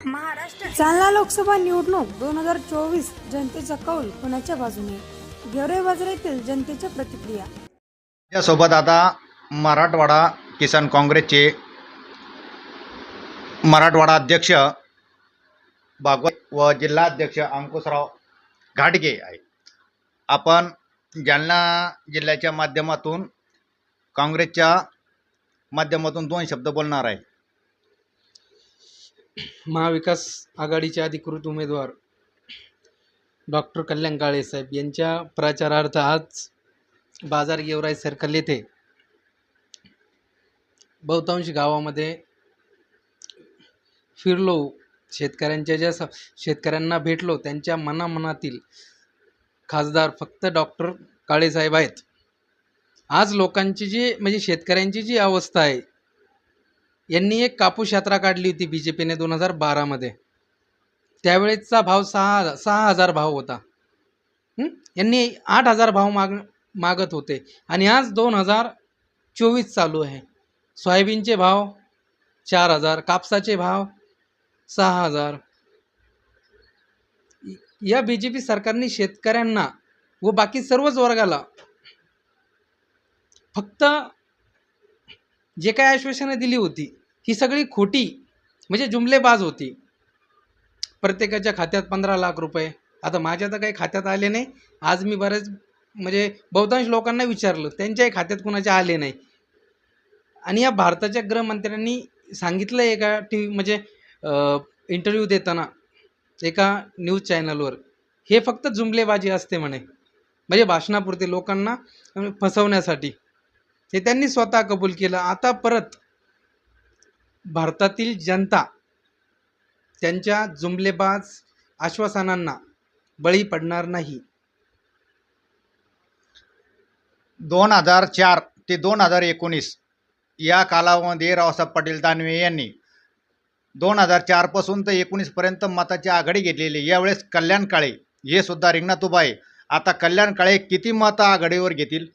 महाराष्ट्र जालना लोकसभा निवडणूक दोन हजार चोवीस जनतेचा कौल कोणाच्या बाजूने? गेवराई बाजारातील जनतेच्या प्रतिक्रिया. यासोबत आता मराठवाडा किसान काँग्रेसचे मराठवाडा अध्यक्ष भागवत व जिल्हाध्यक्ष अंकुशराव घाटगे आहे आपण जालना जिल्ह्याच्या माध्यमातून काँग्रेसच्या माध्यमातून दोन शब्द बोलणार आहे. महाविकास आघाडीचे अधिकृत उमेदवार डॉक्टर कल्याण काळे साहेब यांच्या प्रचारार्थ आज बाजार गेवराई सर्कल येथे बहुतांश गावामध्ये फिरलो. शेतकऱ्यांच्या ज्या स शेतकऱ्यांना भेटलो त्यांच्या मनामनातील खासदार फक्त डॉक्टर काळेसाहेब आहेत. आज लोकांची जी म्हणजे शेतकऱ्यांची जी अवस्था आहे यांनी एक कापूस यात्रा काढली होती बी जे पीने दोन हजार बारामध्ये. त्यावेळेसचा भाव सहा सहा हजार भाव होता. यांनी आठ हजार भाव माग मागत होते. आणि आज दोन हजार चोवीस चालू आहे. सोयाबीनचे भाव चार हजार कापसाचे भाव सहा हजार. या बी जे पी सरकारने शेतकऱ्यांना व बाकी सर्वच वर्गाला फक्त जे काय आश्वासनं दिली होती ही सगळी खोटी म्हणजे जुमलेबाज होती. प्रत्येकाच्या खात्यात पंधरा लाख रुपये. आता माझ्या तर काही खात्यात आले नाही. आज मी बरेच म्हणजे बहुतांश लोकांना विचारलं त्यांच्याही खात्यात कुणाच्या आले नाही. आणि या भारताच्या गृहमंत्र्यांनी सांगितलं एका टी व्ही म्हणजे इंटरव्ह्यू देताना एका न्यूज चॅनलवर हे फक्त जुमलेबाजी असते म्हणे. म्हणजे भाषणापुरते लोकांना फसवण्यासाठी. हे त्यांनी स्वतः कबूल केलं. आता परत भारतातील जनता त्यांच्या जुमलेबाज आश्वासनांना बळी पडणार नाही. दोन हजार चार ते दोन हजार एकोणीस या कालावधीमध्ये रावसाहेब पाटील दानवे यांनी दोन हजार चारपासून तर एकोणीसपर्यंत मताची आघाडी घेतलेली यावेळेस कल्याण काळे हे सुद्धा रिंगणात उभा आहे. आता कल्याण काळे किती मतं आघाडीवर घेतील?